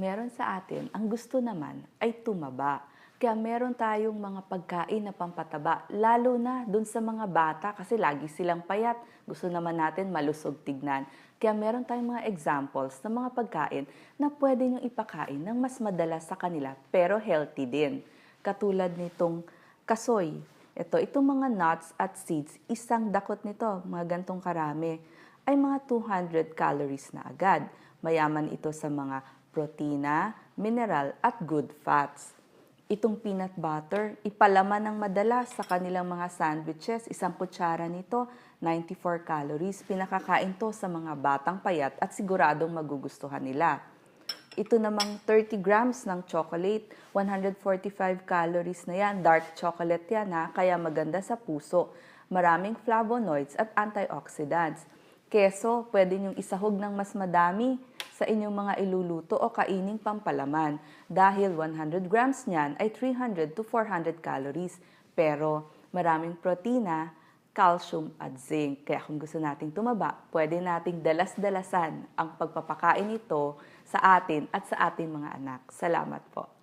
meron sa atin, ang gusto naman ay tumaba. Kaya meron tayong mga pagkain na pampataba, lalo na dun sa mga bata kasi lagi silang payat. Gusto naman natin malusog tignan. Kaya meron tayong mga examples ng mga pagkain na pwede nyo ipakain ng mas madalas sa kanila pero healthy din. Katulad nitong kasoy. Ito, itong mga nuts at seeds, isang dakot nito, mga gantong karami, ay mga 200 calories na agad. Mayaman ito sa mga protina, mineral at good fats. Itong peanut butter, ipalaman ng madalas sa kanilang mga sandwiches. Isang kutsara nito, 94 calories. Pinakakain to sa mga batang payat at siguradong magugustuhan nila. Ito namang 30 grams ng chocolate, 145 calories na yan. Dark chocolate yan ha, kaya maganda sa puso. Maraming flavonoids at antioxidants. Keso, pwede niyong isahog ng mas madami sa inyong mga iluluto o kaining pampalaman dahil 100 grams niyan ay 300 to 400 calories. Pero maraming protina, calcium at zinc. Kaya kung gusto nating tumaba, pwede nating dalas-dalasan ang pagpapakain ito sa atin at sa ating mga anak. Salamat po.